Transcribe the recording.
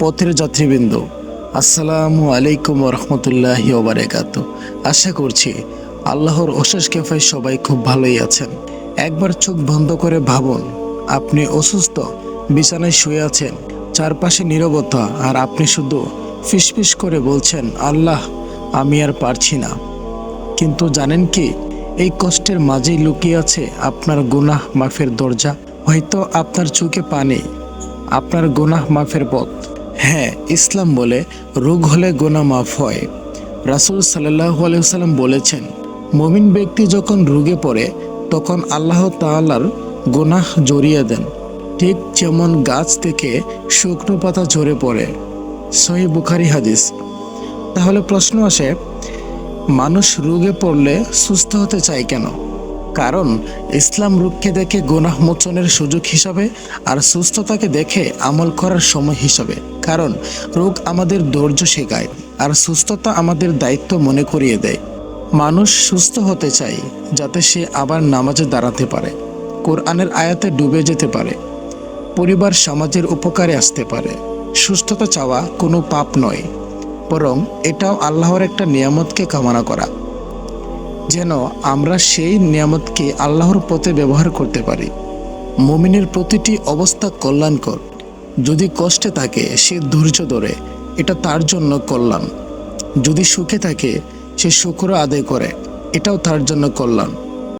পথের যাত্রীবৃন্দ, আসসালামু আলাইকুম রহমতুল্লাহ ওবারাকাত আশা করছি আল্লাহর অশেষ কেফায় সবাই খুব ভালোই আছেন। একবার চোখ বন্ধ করে ভাবুন, আপনি অসুস্থ, বিছানায় শুয়ে আছেন, চারপাশে নীরবতা, আর আপনি শুধু ফিসফিস করে বলছেন, আল্লাহ, আমি আর পারছি না। কিন্তু জানেন কি, এই কষ্টের মাঝেই লুকিয়ে আছে আপনার গুনাহ মাফের দরজা। হয়তো আপনার চোখে পানি, আপনার গুনাহ মাফের পথ। হ্যাঁ ইসলাম বলে, রোগ হলে গোনা মাফ হয়। রাসুল সাল্লাহ আলাইসাল্লাম বলেছেন, মমিন ব্যক্তি যখন রোগে পড়ে, তখন আল্লাহ তাআলার গুনাহ জড়িয়ে দেন। ঠিক যেমন গাছ থেকে শুকনো পাতা ঝরে পড়ে। সহি বুখারি হাদিস। তাহলে প্রশ্ন আসে, মানুষ রোগে পড়লে সুস্থ হতে চায় কেন? কারণ ইসলাম রোগকে দেখে গুনাহ মোচনের সুযোগ হিসাবে আর সুস্থতাকে দেখে আমল করার সময় হিসাবে। কারণ রোগ আমাদের ধৈর্য শেখায় আর সুস্থতা আমাদের দায়িত্ব মনে করিয়ে দেয়। মানুষ সুস্থ হতে চায় যাতে সে আবার নামাজে দাঁড়াতে পারে, কোরআনের আয়াতে ডুবে যেতে পারে, পরিবার সমাজের উপকারে আসতে পারে। সুস্থতা চাওয়া কোনো পাপ নয়, বরং এটাও আল্লাহর একটা নিয়ামতকে কামনা করা। যেন আমরা সেই নিয়ামতকে আল্লাহর পথে ব্যবহার করতে পারি। মমিনের প্রতিটি অবস্থা কল্যাণকর। যদি কষ্টে থাকে, সে ধৈর্য ধরে। এটা তার জন্য কল্যাণ। যদি সুখে থাকে, সে শুক্র আদায় করে। এটাও তার জন্য কল্যাণ।